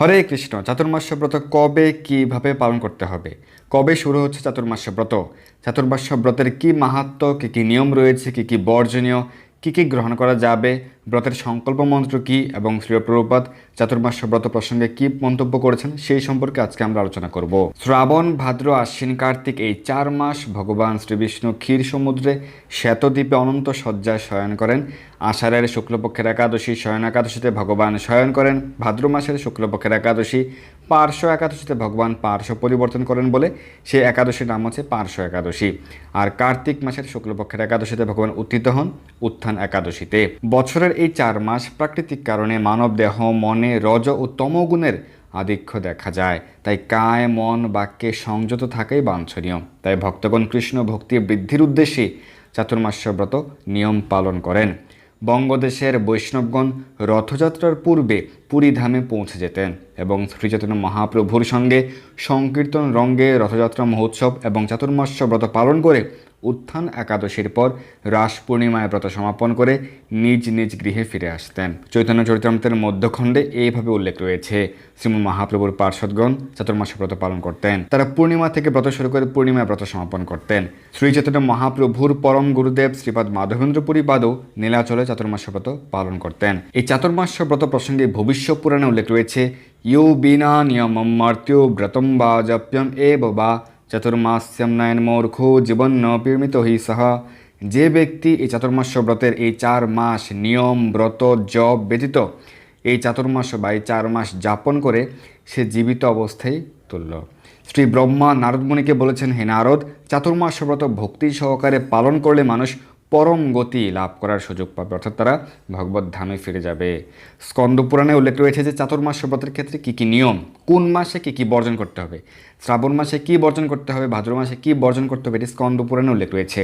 হরে কৃষ্ণ, চাতুর্মাস্য ব্রত কবে কীভাবে পালন করতে হবে? কবে শুরু হচ্ছে চাতুর্মাস্য ব্রত? চাতুর্মাস্য ব্রতের কি মাহাত্ম, কী কী নিয়ম রয়েছে, কী কী বর্জনীয় কী কী গ্রহণ করা যাবে, ব্রতের সংকল্প মন্ত্র কী এবং শ্রী প্রভুপাদ চাতুর্মাস্য ব্রত প্রসঙ্গে কী মন্তব্য করেছেন সেই সম্পর্কে আজকে আমরা আলোচনা করব। শ্রাবণ, ভাদ্র, আশ্বিন, কার্তিক এই চার মাস ভগবান শ্রীবিষ্ণু ক্ষীর সমুদ্রে শ্বেতদ্বীপে অনন্ত শয্যায় শয়ন করেন। আষাঢ়ের শুক্লপক্ষের একাদশী শয়ন একাদশীতে ভগবান শয়ন করেন। ভাদ্র মাসের শুক্লপক্ষের একাদশী পার্শ্ব একাদশীতে ভগবান পার্শ্ব পরিবর্তন করেন বলে সেই একাদশীর নাম হচ্ছে পার্শ্ব একাদশী। আর কার্তিক মাসের শুক্লপক্ষের একাদশীতে ভগবান উত্থিত হন উত্থান একাদশীতে। বছরের এই চার মাস প্রাকৃতিক কারণে মানব দেহ, মনে, রজ ও তমগুণের আধিক্য দেখা যায়। তাই কায়, মন, বাক্যে সংযত থাকাই বাঞ্ছনীয়। তাই ভক্তগণ কৃষ্ণ ভক্তি বৃদ্ধির উদ্দেশ্যে চাতুর্মাস্য ব্রত নিয়ম পালন করেন। বঙ্গদেশের বৈষ্ণবগণ রথযাত্রার পূর্বে পুরী ধামে পৌঁছে যেতেন এবং শ্রীচৈতন্য মহাপ্রভুর সঙ্গে সংকীর্তন রঙ্গে রথযাত্রা মহোৎসব এবং চাতুর্মাস্য ব্রত পালন করে উত্থান একাদশীর পর রাস পূর্ণিমায় ব্রত সমাপন করে নিজ নিজ গৃহে ফিরে আসতেন। চৈতন্য চরিতামৃতের মধ্যখণ্ডে এইভাবে উল্লেখ রয়েছে। শ্রীমন মহাপ্রভুর পার্শ্বদগণ চাতুর্মাস ব্রত পালন করতেন। তারা পূর্ণিমা থেকে ব্রত শুরু করে পূর্ণিমায় ব্রত সমাপন করতেন। শ্রী চৈতন্য মহাপ্রভুর পরম গুরুদেব শ্রীপাদ মাধবেন্দ্রপুরী বাদও নীলাচলে চাতুর্মাস্য ব্রত পালন করতেন। এই চাতুর্মাস্য ব্রত প্রসঙ্গে ভবিষ্য পুরাণে উল্লেখ রয়েছে, ইউ বিনা নিয়মম মর্ত্যু ব্রতম বা জপ্যম এ বা চতুর্মাস্যম নয়ন মূর্খো জীবন পীড়িত হি সহ। যে ব্যক্তি এই চাতুর্মাস্য ব্রতের এই চার মাস নিয়ম, ব্রত, জপ ব্যতীত এই চাতুর্মাস বা এই চার মাস যাপন করে সে জীবিত অবস্থায় তুলল শ্রী ব্রহ্মা নারদমণিকে বলেছেন, হে নারদ চাতুর্মাস ব্রত ভক্তি সহকারে পালন করলে মানুষ পরম গতি লাভ করার সুযোগ পাবে। অর্থাৎ তারা ভগবত ধামে ফিরে যাবে। স্কন্দ পুরাণে উল্লেখ রয়েছে যে চাতুর্মাস ব্রতের ক্ষেত্রে কী কী নিয়ম, কোন মাসে কী কী বর্জন করতে হবে, শ্রাবণ মাসে কী বর্জন করতে হবে, ভাদ্র মাসে কী বর্জন করতে হবে, এটি স্কন্দ পুরাণে উল্লেখ রয়েছে।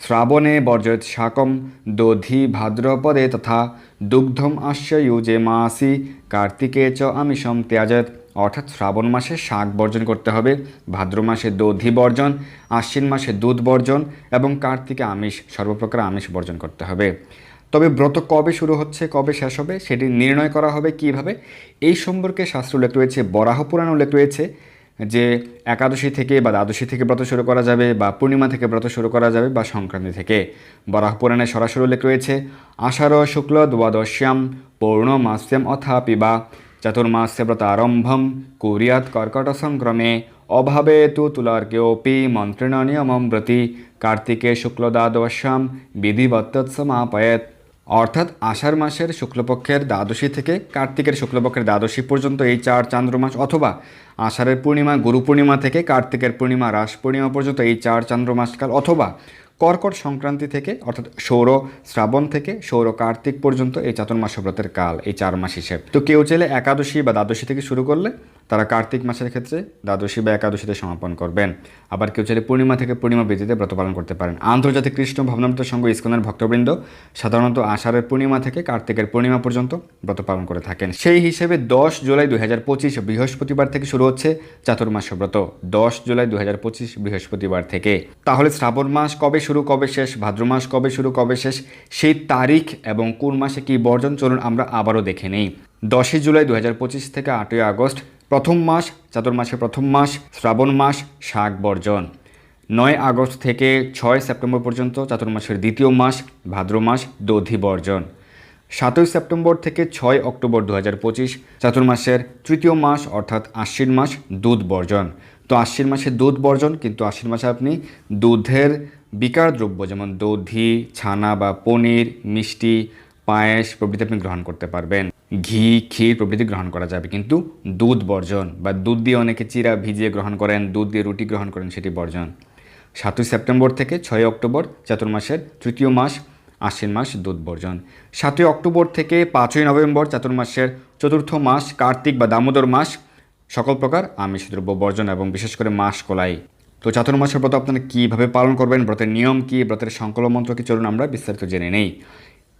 শ্রাবণে বর্জয়ত শাকম, দধি ভাদ্রপদে তথা দুগ্ধম আস্য ইউজে মাসি কার্তিকে চ আমিষম ত্যাজত। অর্থাৎ শ্রাবণ মাসে শাক বর্জন করতে হবে, ভাদ্র মাসে দধি বর্জন, আশ্বিন মাসে দুধ বর্জন এবং কার্তিকে আমিষ, সর্বপ্রকার আমিষ বর্জন করতে হবে। তবে ব্রত কবে শুরু হচ্ছে, কবে শেষ হবে, সেটি নির্ণয় করা হবে কীভাবে? এই সম্পর্কে শাস্ত্র উল্লেখ রয়েছে, বরাহ পুরাণ উল্লেখ রয়েছে যে একাদশী থেকে বা দ্বাদশী থেকে ব্রত শুরু করা যাবে বা পূর্ণিমা থেকে ব্রত শুরু করা যাবে বা সংক্রান্তি থেকে। বরাহ পুরাণে সরাসরি উল্লেখ রয়েছে, আষাঢ় শুক্ল দ্বাদশ্যাম পৌর্ণমাস্যাম অথাপি বা আরম্ভম কুরিয়াত কর্কট সংক্রমে অভাবে তু তুলার্কেপি মন্ত্রেণ নিয়মম ব্রতি কার্তিকে শুক্ল দ্বাদশ্যাম বিধিবত্তৎসমাপয়েত অর্থাৎ আষাঢ় মাসের শুক্লপক্ষের দ্বাদশী থেকে কার্তিকের শুক্লপক্ষের দ্বাদশী পর্যন্ত এই চার চান্দ্রমাস অথবা আষাঢ়ের পূর্ণিমা, গুরু পূর্ণিমা থেকে কার্তিকের পূর্ণিমা, রাস পূর্ণিমা পর্যন্ত এই চার চান্দ্রমাসকাল অথবা কর্কট সংক্রান্তি থেকে, অর্থাৎ সৌর শ্রাবণ থেকে, সৌর কার্তিক পর্যন্ত এই চাতুর্মাস ব্রতের কাল, এই চার মাস হিসেবে। তো কেউ চাইলে একাদশী বা দ্বাদশী থেকে শুরু করলে তারা কার্তিক মাসের ক্ষেত্রে দ্বাদশী বা একাদশীতে সমাপন করবেন। আবার কেউ চাইলে পূর্ণিমা থেকে পূর্ণিমা বিধিতে ব্রত পালন করতে পারেন। আন্তর্জাতিক কৃষ্ণ ভবনামৃত সংঘ ইস্কনের ভক্তবৃন্দ সাধারণত আষাঢ়ের পূর্ণিমা থেকে কার্তিকের পূর্ণিমা পর্যন্ত ব্রত পালন করে থাকেন। সেই হিসেবে দশ জুলাই দুই হাজার পঁচিশ বৃহস্পতিবার থেকে শুরু হচ্ছে চাতুর্মাস ব্রত। দশ জুলাই দুই হাজার পঁচিশ বৃহস্পতিবার থেকে। তাহলে শ্রাবণ মাস কবে শুরু কবে শেষ? ভাদ্র মাস কবে শুরু, কবে শেষ? সেই তারিখ এবং কোন মাসে কি বর্জন? চলুন আমরা আবারও দেখে নেই। দশই জুলাই দু হাজার পঁচিশ থেকে আটই আগস্ট, প্রথম মাস চাতুর্মাসের প্রথম মাস, শ্রাবণ মাস, শাক বর্জন। নয় আগস্ট থেকে ছয় সেপ্টেম্বর পর্যন্ত চাতুর্মাসের দ্বিতীয় মাস, ভাদ্র মাস, দধি বর্জন। সাতই সেপ্টেম্বর থেকে ছয় অক্টোবর দু হাজার পঁচিশ চাতুর্মাসের তৃতীয় মাস অর্থাৎ আশ্বিন মাস, দুধ বর্জন। তো আশ্বিন মাসে দুধ বর্জন, কিন্তু আশ্বিন মাসে আপনি দুধের বিকার দ্রব্য যেমন দধি, ছানা বা পনির, মিষ্টি, পায়েস প্রভৃতি আপনি গ্রহণ করতে পারবেন। ঘি, ক্ষীর প্রভৃতি গ্রহণ করা যাবে, কিন্তু দুধ বর্জন বা দুধ দিয়ে অনেকে চিরা ভিজিয়ে গ্রহণ করেন, দুধ দিয়ে রুটি গ্রহণ করেন, সেটি বর্জন। সাতই সেপ্টেম্বর থেকে ছয় অক্টোবর চাতুর্মাসের তৃতীয় মাস, আশ্বিন মাস দুধ বর্জন। সাতই অক্টোবর থেকে পাঁচই নভেম্বর চাতুর্মাসের চতুর্থ মাস, কার্তিক বা দামোদর মাস, সকল প্রকার আমিষ দ্রব্য বর্জন এবং বিশেষ করে মাস কলাই তো চাতুর্মাসের ব্রত আপনারা কীভাবে পালন করবেন? ব্রতের নিয়ম কী? ব্রতের সংকলন মন্ত্র কী? চলুন আমরা বিস্তারিত জেনে নেই।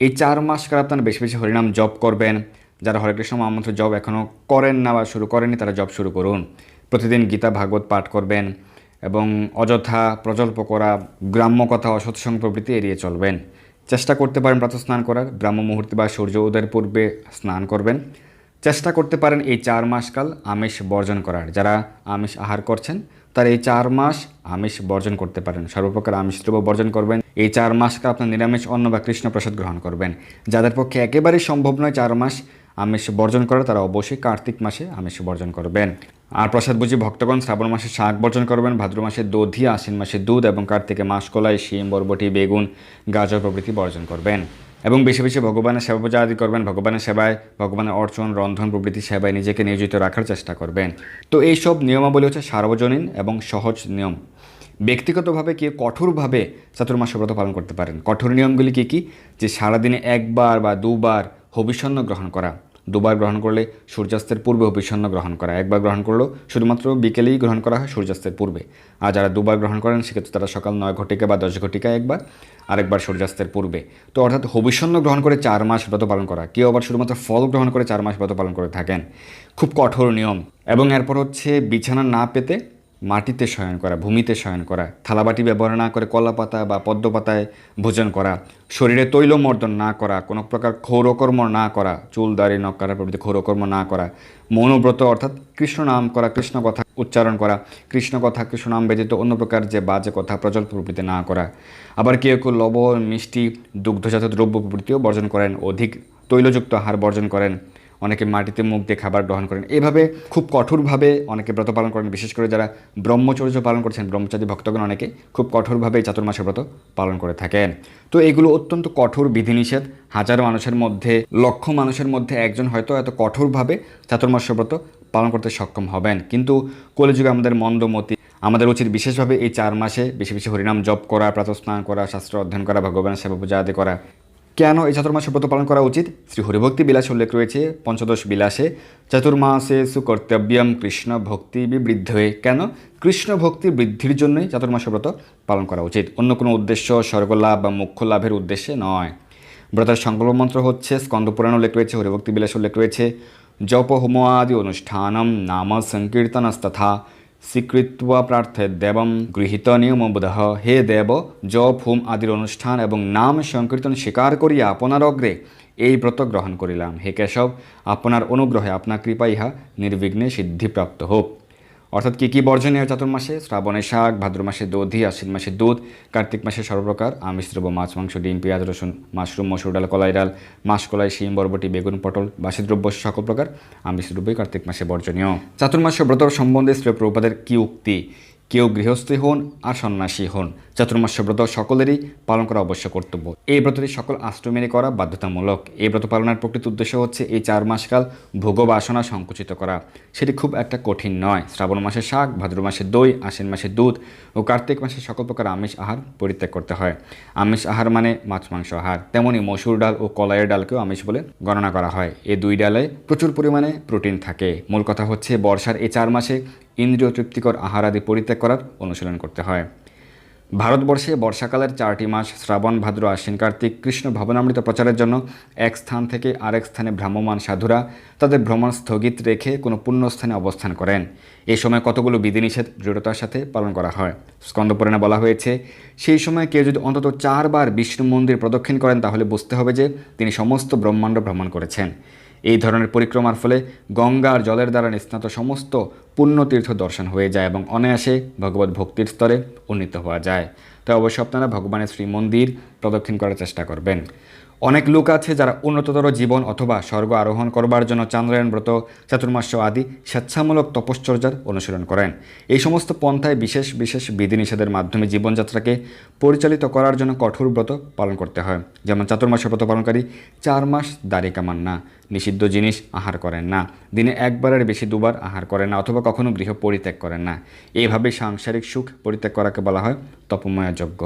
এই চার মাস কাল আপনারা বেশি বেশি হরিনাম জব করবেন। যারা হরে কৃষ্ণ মহামন্ত্র জব এখনও করেন না বা শুরু করেনি তারা জব শুরু করুন। প্রতিদিন গীতা, ভাগবত পাঠ করবেন এবং অযথা প্রজল্প করা, গ্রাম্য কথা অসৎসং প্রভৃতি এড়িয়ে চলবেন। চেষ্টা করতে পারেন প্রাতঃ স্নান করার। ব্রাহ্ম মুহূর্তে বা সূর্য উদয়ের পূর্বে স্নান করবেন। চেষ্টা করতে পারেন এই চার মাসকাল আমিষ বর্জন করার। যারা আমিষ আহার করছেন তারা এই চার মাস আমিষ বর্জন করতে পারেন। সর্বপ্রকার আমিষ দ্রব্য বর্জন করবেন। এই চার মাসকে আপনার নিরামিষ অন্ন বা কৃষ্ণ প্রসাদ গ্রহণ করবেন। যাদের পক্ষে একেবারেই সম্ভব নয় চার মাস আমিষ বর্জন করা, তারা অবশ্যই কার্তিক মাসে আমিষ বর্জন করবেন। আর প্রসাদ বুঝি ভক্তগণ শ্রাবণ মাসে শাক বর্জন করবেন, ভাদ্র মাসে দধি, আশ্বিন মাসে দুধ এবং কার্তিকে মাসকলাই, শিম, বরবটি, বেগুন, গাজর প্রভৃতি বর্জন করবেন। এবং বেশি বেশি ভগবানের সেবা পূজা আদি করবেন, ভগবানের সেবায়, ভগবানের অর্চন, রন্ধন, প্রভৃতি সেবায় নিজেকে নিয়োজিত রাখার চেষ্টা করবেন। তো এইসব নিয়মাবলী হচ্ছে সার্বজনীন এবং সহজ নিয়ম। ব্যক্তিগতভাবে কেউ কঠোরভাবে চাতুর্মাস ব্রত পালন করতে পারেন? কঠোর নিয়মগুলি কী কী? যে সারাদিনে একবার বা দুবার হবিষণ্য গ্রহণ করা। দুবার গ্রহণ করলে সূর্যাস্তের পূর্বে অভিষন্ন গ্রহণ করা। একবার গ্রহণ করলেও শুধুমাত্র বিকেলেই গ্রহণ করা হয় সূর্যাস্তের পূর্বে। আর যারা দুবার গ্রহণ করেন, সেক্ষেত্রে তারা সকাল নয় ঘটিকা বা দশ ঘটিকা একবার, আরেকবার সূর্যাস্তের পূর্বে। তো অর্থাৎ হবিষণ্য গ্রহণ করে চার মাস ব্রত পালন করা। কেউ আবার শুধুমাত্র ফল গ্রহণ করে চার মাস ব্রত পালন করে থাকেন। খুব কঠোর নিয়ম। এবং এরপর হচ্ছে বিছানা না পেতে মাটিতে শয়ন করা, ভূমিতে শয়ন করা, থালাবাটি ব্যবহার না করে কলা পাতা বা পদ্ম পাতায় ভোজন করা, শরীরে তৈলমর্দন না করা, কোনো প্রকার ক্ষৌরকর্ম না করা, চুল, দাড়ি, নখ, কাটা প্রভৃতি ক্ষৌরকর্ম না করা, মৌনব্রত অর্থাৎ কৃষ্ণ নাম করা, কৃষ্ণ কথা উচ্চারণ করা, কৃষ্ণ কথা, কৃষ্ণ নাম ব্যতীত অন্য প্রকার যে বাজে কথা প্রচল প্রভৃতি না করা। আবার কেউ কেউ লবণ, মিষ্টি, দুগ্ধজাত দ্রব্য প্রভৃতিও বর্জন করেন, অধিক তৈলযুক্ত আহার বর্জন করেন। অনেকে মাটিতে মুখ দিয়ে খাবার গ্রহণ করেন। এভাবে খুব কঠোরভাবে অনেকে ব্রত পালন করেন। বিশেষ করে যারা ব্রহ্মচর্য পালন করছেন, ব্রহ্মচারী ভক্তগণ অনেকে খুব কঠোরভাবে চাতুর্মাসের ব্রত পালন করে থাকেন। তো এগুলো অত্যন্ত কঠোর বিধিনিষেধ। হাজারো মানুষের মধ্যে, লক্ষ মানুষের মধ্যে একজন হয়তো এত কঠোরভাবে চাতুর্মাস ব্রত পালন করতে সক্ষম হবেন। কিন্তু কলিযুগে আমাদের মন্দমতি, আমাদের উচিত বিশেষভাবে এই চার মাসে বেশি বেশি হরিনাম জপ করা, প্রাতস্নান করা, শাস্ত্র অধ্যয়ন করা, ভগবানের সেবা পূজা আদি করা। কেন এই চাতুর্মাসে ব্রত পালন করা উচিত? শ্রী হরিভক্তি বিলাসে উল্লেখ রয়েছে, পঞ্চদশ বিলাসে, চাতুর্মাসে সুকর্তব্যম কৃষ্ণ ভক্তি বিবৃদ্ধ হয়ে কেন কৃষ্ণ ভক্তি বৃদ্ধির জন্যই চাতুর্মাসে ব্রত পালন করা উচিত? অন্য কোনো উদ্দেশ্য, স্বর্গলাভ বা মুখ্য লাভের উদ্দেশ্যে নয়। ব্রতের সংকল্প মন্ত্র হচ্ছে স্কন্দপুরাণ উল্লেখ রয়েছে, হরিভক্তি বিলাস উল্লেখ রয়েছে জপ হোম আদি অনুষ্ঠানম নাম সংকীর্তনস্তথা। স্বীকৃত্বা প্রার্থে দেবম গৃহীত নিয়ম নিয়মবোধ হে দেব, জপ, হোম আদির অনুষ্ঠান এবং নাম সংকীর্তন স্বীকার করিয়া আপনার অগ্রে এই ব্রত গ্রহণ করিলাম। হে কেশব, আপনার অনুগ্রহে আপনার কৃপা ইহা নির্বিঘ্নে সিদ্ধিপ্রাপ্ত হোক। অর্থাৎ কি কি বর্জনীয় চাতুর্মাসে? শ্রাবণে শাক, ভাদ্র মাসে দধি, আশ্বিন মাসে দুধ, কার্তিক মাসে সর্বপ্রকার। আমিষ দ্রব্য, মাছ, মাংস, ডিম, পেঁয়াজ, রসুন, মাশরুম, মসুর ডাল, কলাই ডাল মাসকলাই শিম, বরবটি, বেগুন, পটল, বাসি দ্রব্য, সকল প্রকার আমিষ দ্রব্যই কার্তিক মাসে বর্জনীয়। চাতুর্মাস্য ব্রত সম্বন্ধে শ্রী প্রভুপাদের কি উক্তি? কেউ গৃহস্থী হন আর সন্ন্যাসী হন। চাতুর্মাস্য ব্রত সকলেরই পালন করা অবশ্য কর্তব্য। এই ব্রতটি সকল আশ্রমেরই করা বাধ্যতামূলক। এই ব্রত পালনের প্রকৃত উদ্দেশ্য হচ্ছে এই চার মাসকাল ভোগ বাসনা সংকুচিত করা। সেটি খুব একটা কঠিন নয়। শ্রাবণ মাসে শাক, ভাদ্র মাসে দই, আশ্বিন মাসে দুধ ও কার্তিক মাসে সকল প্রকার আমিষ আহার পরিত্যাগ করতে হয়। আমিষ আহার মানে মাছ, মাংস আহার। তেমনি মসুর ডাল ও কলাইয়ের ডালকেও আমিষ বলে গণনা করা হয়। এই দুই ডালে প্রচুর পরিমাণে প্রোটিন থাকে। মূল কথা হচ্ছে বর্ষার এই চার মাসে ইন্দ্রিয় তৃপ্তিকর আহার আদি পরিত্যাগ করার অনুশীলন করতে হয়। ভারতবর্ষে বর্ষাকালের চারটি মাস শ্রাবণ, ভাদ্র আশ্বিন কার্তিক কৃষ্ণ ভবনামৃত প্রচারের জন্য এক স্থান থেকে আরেক স্থানে ভ্রাম্যমান সাধুরা তাদের ভ্রমণ স্থগিত রেখে কোনো পুণ্যস্থানে অবস্থান করেন। এ সময় কতগুলো বিধিনিষেধ দৃঢ়তার সাথে পালন করা হয়? স্কন্দপুরাণে বলা হয়েছে, সেই সময় কেউ যদি অন্তত চারবার বিষ্ণু মন্দির প্রদক্ষিণ করেন তাহলে বুঝতে হবে যে তিনি সমস্ত ব্রহ্মাণ্ড ভ্রমণ করেছেন। এই ধরনের পরিক্রমার ফলে গঙ্গার জলের দ্বারা নিস্নাত সমস্ত পুণ্যতীর্থ দর্শন হয়ে যায় এবং অনায়াসে ভগবত ভক্তির স্তরে উন্নীত হওয়া যায়। তাই অবশ্য আপনারা ভগবানের শ্রীমন্দির প্রদক্ষিণ করার চেষ্টা করবেন। অনেক লোক আছে যারা উন্নততর জীবন অথবা স্বর্গ আরোহণ করবার জন্য চান্দ্রায়ণ ব্রত, চাতুর্মাস্য আদি স্বেচ্ছামূলক তপশ্চর্যার অনুশীলন করেন। এই সমস্ত পন্থায় বিশেষ বিশেষ বিধিনিষেধের মাধ্যমে জীবনযাত্রাকে পরিচালিত করার জন্য কঠোর ব্রত পালন করতে হয়। যেমন চাতুর্মাস্য ব্রত পালনকারী চার মাস দাড়ি কামান না, নিষিদ্ধ জিনিস আহার করেন না, দিনে একবারের বেশি দুবার আহার করেন না অথবা কখনো গৃহ পরিত্যাগ করেন না। এইভাবে সাংসারিক সুখ পরিত্যাগ করাকে বলা হয় তপময়া যজ্ঞ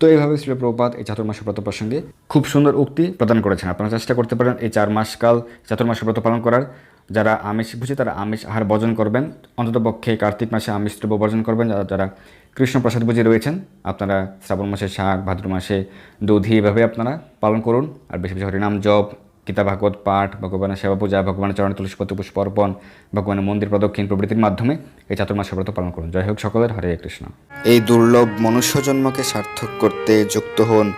তো এইভাবে শ্রী প্রপাত এই চাতুর্মাস ব্রত প্রসঙ্গে খুব সুন্দর উক্তি প্রদান করেছেন। আপনারা চেষ্টা করতে পারেন এই চার মাসকাল কাল চাতুর্মাস ব্রত পালন করার। যারা আমিষ বুঝে তারা আমিষ আহার বর্জন করবেন। অন্তত পক্ষে কার্তিক মাসে আমিষ দ্রব্য বর্জন করবেন। যারা যারা কৃষ্ণ প্রসাদ বুঝি রয়েছেন, আপনারা শ্রাবণ মাসে শাক, ভাদ্র মাসে দধি এভাবে আপনারা পালন করুন। আর বেশি বেশি হরিনাম জপ গীতা ভাগবত পাঠ, ভগবানের সেবা পূজা, ভগবানের চরণ তুলসীপতি পুষ্প অর্পণ ভগবানের মন্দির প্রদক্ষিণ প্রভৃতির মাধ্যমে এই চাতুর্মাস ব্রত পালন করুন। জয় হোক সকলের। হরে কৃষ্ণ। এই দুর্লভ মনুষ্য জন্মকে সার্থক করতে যুক্ত হন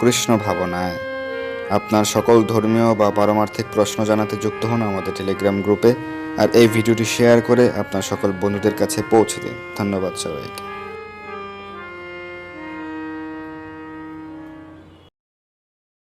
কৃষ্ণ ভাবনায়। আপনার সকল ধর্মীয় বা পারমার্থিক প্রশ্ন জানাতে যুক্ত হন আমাদের টেলিগ্রাম গ্রুপে। আর এই ভিডিওটি শেয়ার করে আপনার সকল বন্ধুদের কাছে পৌঁছে দিন। ধন্যবাদ সবাইকে।